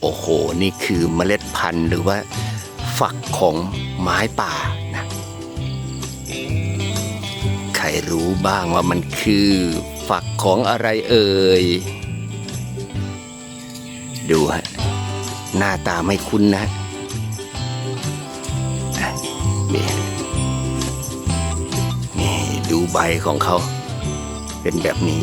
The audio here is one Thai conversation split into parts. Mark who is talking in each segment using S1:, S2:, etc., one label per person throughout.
S1: โอ้โห นี่คือเมล็ดพันธุ์หรือว่าฝักของไม้ป่านะใครรู้บ้างว่ามันคือฝักของอะไรเอ่ย ดูฮะ หน้าตาไม่คุ้นนะนี่นี่ดูใบของเขา เป็นแบบนี้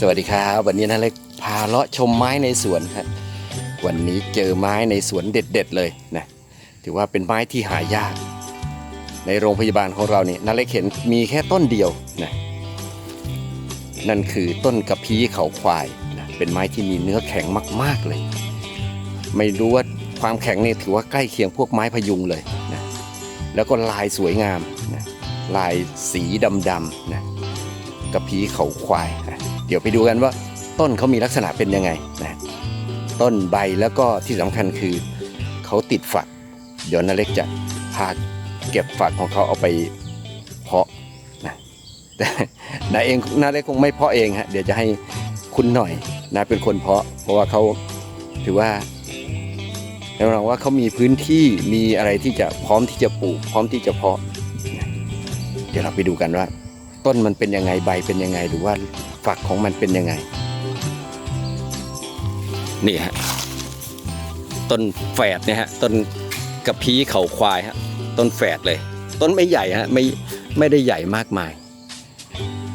S1: สวัสดีครับ วันนี้นะเล็กพาเลาะชมไม้ในสวนครับวันนี้เจอไม้ในสวนเด็ด ๆ เลยนะถือว่าเป็นไม้ที่หายาก ในโรงพยาบาลของเราเนี่ยนาเล็กเห็นมีแค่ต้นเดียวนะนั่นคือต้นกระพี้เขาควายนะเป็นไม้ที่มีเนื้อแข็งมากๆเลย ไม่รู้ว่าความแข็งเนี่ยถือว่าใกล้เคียงพวกไม้พยุงเลยนะแล้วก็ลายสวยงามนะลายสีดำๆนะกระพี้เขาควายนะ เดี๋ยวไปดูกันว่าต้นเขามีลักษณะเป็นยังไงนะต้นใบแล้วก็ที่สำคัญคือเขาติดฝัก เดี๋ยวนาเล็กจะพาเก็บฝักของเขาเอาไปเพาะนะแต่นาเองนาเล็กคงไม่เพาะเองฮะเดี๋ยวจะให้คุณหน่อยนาเป็นคนเพาะ เพราะว่าเขาถือว่าแนะนำว่าเขามีพื้นที่มีอะไรที่จะพร้อมที่จะปลูก พร้อมที่จะเพาะนะเดี๋ยวเราไปดูกันว่า ต้นมันเป็นยังไงใบเป็นยังไง หรือว่าฝักของมันเป็นยังไง นี่ฮะต้นแฝดเนี่ยฮะต้นกระพี้เขาควายฮะต้นแฝดเลย ต้นไม่ใหญ่ฮะไม่ไม่ได้ใหญ่มากมาย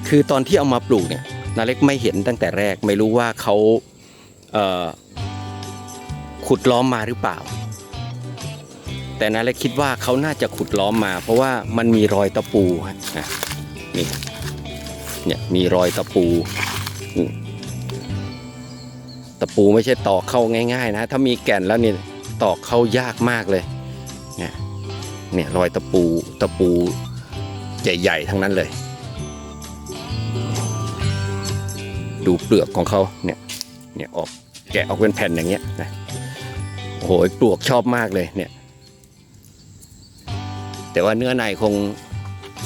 S1: คือตอนที่เอามาปลูกเนี่ยนาเล็กไม่เห็นตั้งแต่แรก ไม่รู้ว่าเขาเขุดล้อมมาหรือเปล่า แต่นาเล็กคิดว่าเขาน่าจะขุดล้อมมา เพราะว่ามันมีรอยตะปูฮะ นี่เนี่ยมีรอยตะปูตะปูไม่ใช่ตอกเข้าง่าย ๆ นะ ถ้ามีแก่นแล้วเนี่ยตอกเข้ายากมากเลยเนี่ยเนี่ยรอยตะปูตะปูใหญ่ๆทั้งนั้นเลย ดูเปลือกของเขาเนี่ยเนี่ยออกแกะออกเป็นแผ่นอย่างเงี้ยนะโอ้โหปลวกชอบมากเลยเนี่ยแต่ว่าเนื้อในคง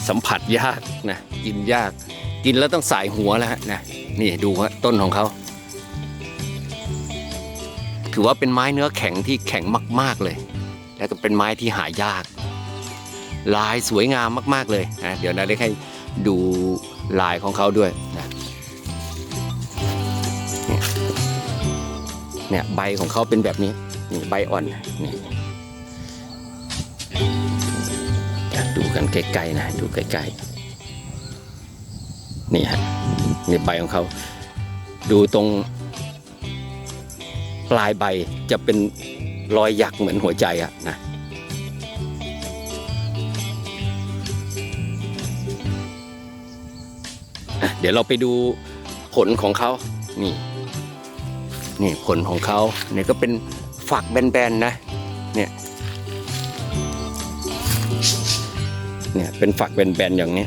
S1: สัมผัสยากนะกินยาก กินแล้วต้องสายหัวแล้วนะนี่ดูฮะต้นของเขาถือว่าเป็นไม้เนื้อแข็งที่แข็งมาก ๆเลย แล้วก็เป็นไม้ที่หายาก ลายสวยงามมากๆเลยนะเดี๋ยวนาเล็กให้ดูลายของเขาด้วยนะเนี่ยเนี่ยใบของเขาเป็นแบบนี้นี่ใบอ่อนนี่ ดูกันใกล้ๆนะ ดูใกล้ๆนี่ฮะนี่ใบของเขา ดูตรงปลายใบจะเป็นรอยหยักเหมือนหัวใจอะนะอะเดี๋ยวเราไปดูผลของเขา นี่ นี่ผลของเขาเนี่ยก็เป็นฝักแบนๆนะ เนี่ย เนี่ยเป็นฝักแบนๆอย่างนี้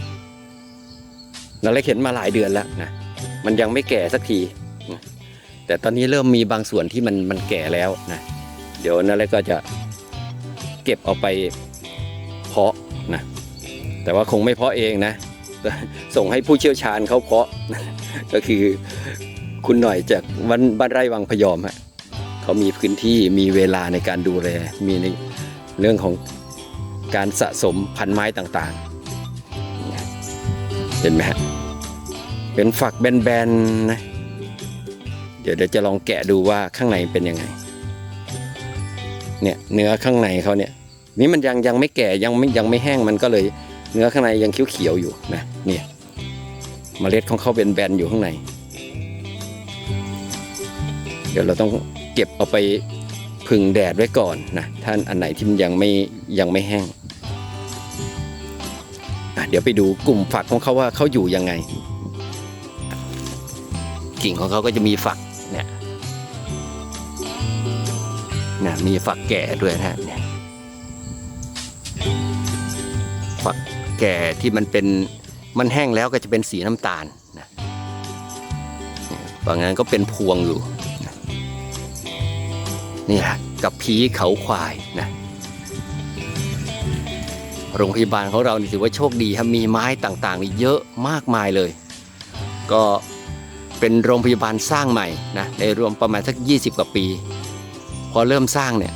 S1: เราเล็กเห็นมาหลายเดือนแล้วนะมันยังไม่แก่สักทีนะแต่ตอนนี้เริ่มมีบางส่วนที่มันมันแก่แล้วนะเดี๋ยวนั่นเล็กก็จะเก็บเอาไปเพาะนะแต่ว่าคงไม่เพาะเองนะ ส่งให้ผู้เชี่ยวชาญเขาเพาะ ก็คือคุณหน่อยจากวันบ้านไร่วังพยอมฮะเขามีพื้นที่มีเวลาในการดูแลมีในเรื่องของ การสะสมพันไม้ต่างๆ เห็นไหมฮะ เป็นฝักแบนๆนะ เดี๋ยวเดี๋ยวจะลองแกะดูว่าข้างในเป็นยังไง เนี่ยเนื้อข้างในเขาเนี่ย นี่มันยังยังไม่แก่ยังไม่ยังไม่แห้งมันก็เลย เนื้อข้างในยังเขียวๆอยู่นะ เนี่ยเมล็ดของเขาเป็นแบนอยู่ข้างใน เดี๋ยวเราต้องเก็บเอาไปพึ่งแดดไว้ก่อนนะ ท่านอันไหนที่มันยังไม่ยังไม่แห้ง เดี๋ยวไปดูกลุ่มฝักของเขาว่าเขาอยู่ยังไง กิ่งของเขาก็จะมีฝักเนี่ยนะมีฝักแก่ด้วยนะเนี่ยฝักแก่ที่มันเป็นมันแห้งแล้วก็จะเป็นสีน้ำตาลนะบางงานก็เป็นพวงอยู่นะนี่แหละกับผีเขาควายนะ โรงพยาบาลของเรานี่ถือว่าโชคดีครับมีไม้ต่างๆนี่เยอะมากมายเลย ก็เป็นโรงพยาบาลสร้างใหม่นะในรวมประมาณสัก 20 กว่าปี พอเริ่มสร้างเนี่ย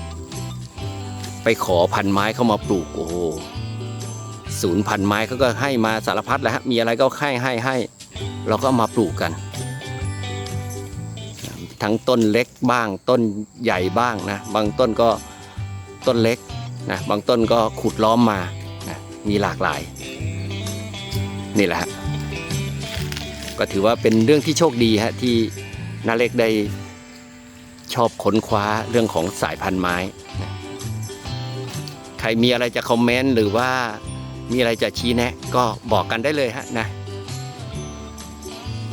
S1: ไปขอพันไม้เข้ามาปลูกโอ้โหศูนย์พันไม้เขาก็ให้มาสารพัดแล้วฮะมีอะไรก็ให้ให้ให้เราก็มาปลูกกัน ทั้งต้นเล็กบ้างต้นใหญ่บ้างนะบางต้นก็ต้นเล็กนะบางต้นก็ขุดล้อมมา มีหลากหลาย นี่แหละฮะก็ถือว่าเป็นเรื่องที่โชคดีฮะที่นาเล็กได้ชอบค้นคว้าเรื่องของสายพันธุ์ไม้ ใครมีอะไรจะคอมเมนต์หรือว่ามีอะไรจะชี้แนะ ก็บอกกันได้เลยฮะนะ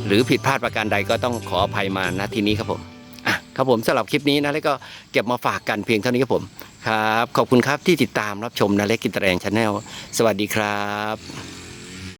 S1: หรือผิดพลาดประการใดก็ต้องขออภัยมาณที่นี้ครับผม อะครับผมสำหรับคลิปนี้นะเล็กก็เก็บมาฝากกันเพียงเท่านี้ครับผม ครับ ขอบคุณครับที่ติดตามรับชมนาเล็กกินตแรงชาแนลสวัสดีครับ